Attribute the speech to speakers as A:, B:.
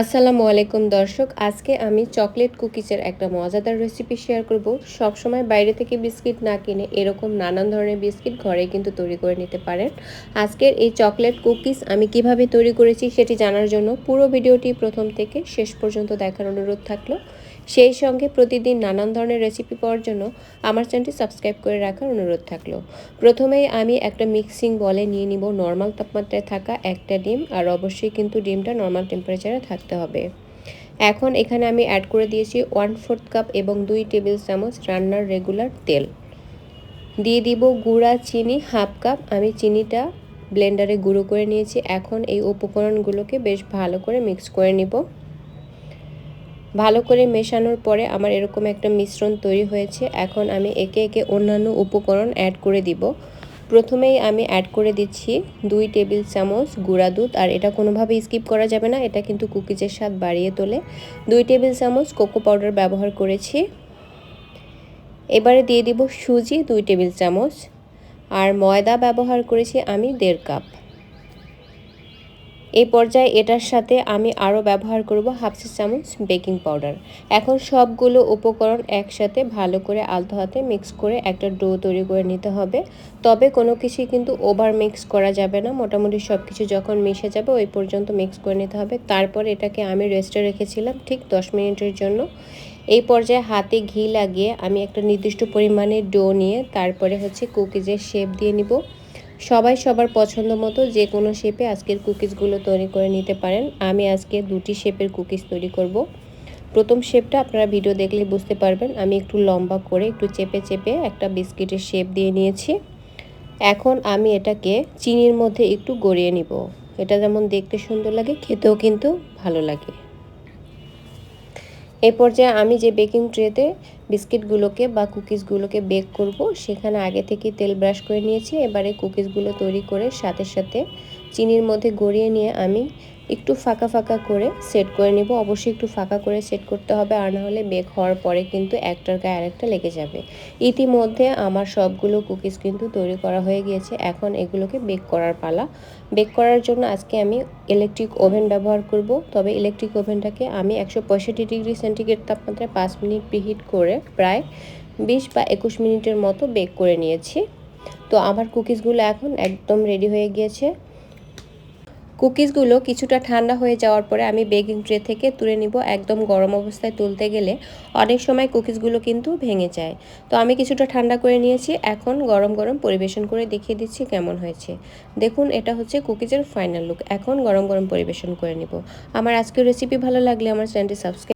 A: আসসালামু আলাইকুম দর্শক, আজকে আমি চকলেট কুকিজের একটা মজাদার রেসিপি শেয়ার করব। সবসময় বাইরে থেকে বিস্কিট না কিনে এরকম নানান ধরনের বিস্কিট ঘরে কিন্তু তৈরি করে নিতে পারেন। আজকের এই চকলেট কুকিজ আমি কীভাবে তৈরি করেছি সেটি জানার জন্য পুরো ভিডিওটি প্রথম থেকে শেষ পর্যন্ত দেখার অনুরোধ থাকল। সেই সঙ্গে প্রতিদিন নানান ধরনের রেসিপি পাওয়ার জন্য আমার চ্যানেলটি সাবস্ক্রাইব করে রাখার অনুরোধ থাকল। প্রথমেই আমি একটা মিক্সিং বলে নিয়ে নিব। নর্মাল তাপমাত্রায় থাকা একটা ডিম, আর অবশ্যই কিন্তু ডিমটা নর্মাল টেম্পারেচারে থাকতে হবে। এখন এখানে আমি অ্যাড করে দিয়েছি ওয়ান ফোর্থ কাপ এবং দুই টেবিল চামচ রান্নার রেগুলার তেল। দিয়ে দিব গুঁড়া চিনি হাফ কাপ আমি চিনিটা ব্লেন্ডারে গুঁড়ো করে নিয়েছি। এখন এই উপকরণগুলোকে বেশ ভালো করে মিক্স করে নিব। ভালো করে মেশানোর পরে আমার এরকম একটা মিশ্রণ তৈরি হয়েছে। এখন আমি একে একে অন্যান্য উপকরণ অ্যাড করে দিব। প্রথমেই আমি অ্যাড করে দিচ্ছি দুই টেবিল চামচ গুঁড়া দুধ, আর এটা কোনোভাবে স্কিপ করা যাবে না, এটা কিন্তু কুকিজের স্বাদ বাড়িয়ে তোলে। দুই টেবিল চামচ কোকো পাউডার ব্যবহার করেছি। এবারে দিয়ে দিব সুজি দুই টেবিল চামচ। আর ময়দা ব্যবহার করেছি আমি দেড় কাপ এই পর্যায়ে এটার সাথে আমি আরও ব্যবহার করব হাফ চা চামচ বেকিং পাউডার। এখন সবগুলো উপকরণ একসাথে ভালো করে আলতো হাতে মিক্স করে একটা ডো তৈরি করে নিতে হবে। তবে কোনো কিছুই কিন্তু ওভার মিক্স করা যাবে না। মোটামুটি সব কিছু যখন মিশে যাবে ওই পর্যন্ত মিক্স করে নিতে হবে। তারপর এটাকে আমি রেস্টে রেখেছিলাম ঠিক দশ মিনিটের জন্য। এই পর্যায়ে হাতে ঘি লাগিয়ে আমি একটা নির্দিষ্ট পরিমাণে ডো নিয়ে তারপরে হচ্ছে কুকিজের শেপ দিয়ে নিব। সবাই সবার পছন্দ মতো যে কোনো শেপে আজকের কুকিজগুলো তৈরি করে নিতে পারেন। আমি আজকে দুটি শেপের কুকিজ তৈরি করব। প্রথম শেপটা আপনারা ভিডিও দেখলে বুঝতে পারবেন। আমি একটু লম্বা করে, একটু চেপে চেপে একটা বিস্কিটের শেপ দিয়ে নিয়েছি। এখন আমি এটাকে চিনির মধ্যে একটু গড়িয়ে নিব। এটা যেমন দেখতে সুন্দর লাগে, খেতেও কিন্তু ভালো লাগে। এই পর্যায়ে আমি যে বেকিং ট্রেতে বিস্কিটগুলোকে বা কুকিজগুলোকে বেক করব। সেখানে আগে থেকে তেল ব্রাশ করে নিয়েছি। এবারে কুকিজগুলো তৈরি করে সাথে সাথে চিনির মধ্যে গড়িয়ে নিয়ে আমি একটু ফাঁকা ফাঁকা করে সেট করে নিব। অবশ্যই একটু ফাঁকা করে সেট করতে হবে, আর না হলে বেক হওয়ার পরে কিন্তু একটার গায়ে আরেকটা লেগে যাবে। ইতিমধ্যে আমার সবগুলো কুকিজ কিন্তু তৈরি করা হয়ে গিয়েছে। এখন এগুলোকে বেক করার পালা। বেক করার জন্য আজকে আমি ইলেকট্রিক ওভেন ব্যবহার করব। তবে ইলেকট্রিক ওভেনটাকে আমি একশো পঁয়ষট্টি ডিগ্রি সেন্টিগ্রেড তাপমাত্রায় পাঁচ মিনিট প্রিহিট করে প্রায় বিশ বা একুশ মিনিটের মতো বেক করে নিয়েছি। তো আমার কুকিজগুলো এখন একদম রেডি হয়ে গিয়েছে। কুকিজগুলো কিছুটা ঠান্ডা হয়ে যাওয়ার পরে আমি বেকিং ট্রে থেকে তুলে নিব একদম গরম অবস্থায় তুলতে গেলে। অনেক সময় কুকিজগুলো কিন্তু ভেঙে যায়। তো আমি কিছুটা ঠান্ডা করে নিয়েছি। এখন গরম গরম পরিবেশন করে দেখিয়ে দিচ্ছি কেমন হয়েছে। দেখুন, এটা হচ্ছে কুকিজের ফাইনাল লুক। এখন গরম গরম পরিবেশন করে নিব। আমার আজকের রেসিপি ভালো লাগলে আমার চ্যানেলটি সাবস্ক্রাইব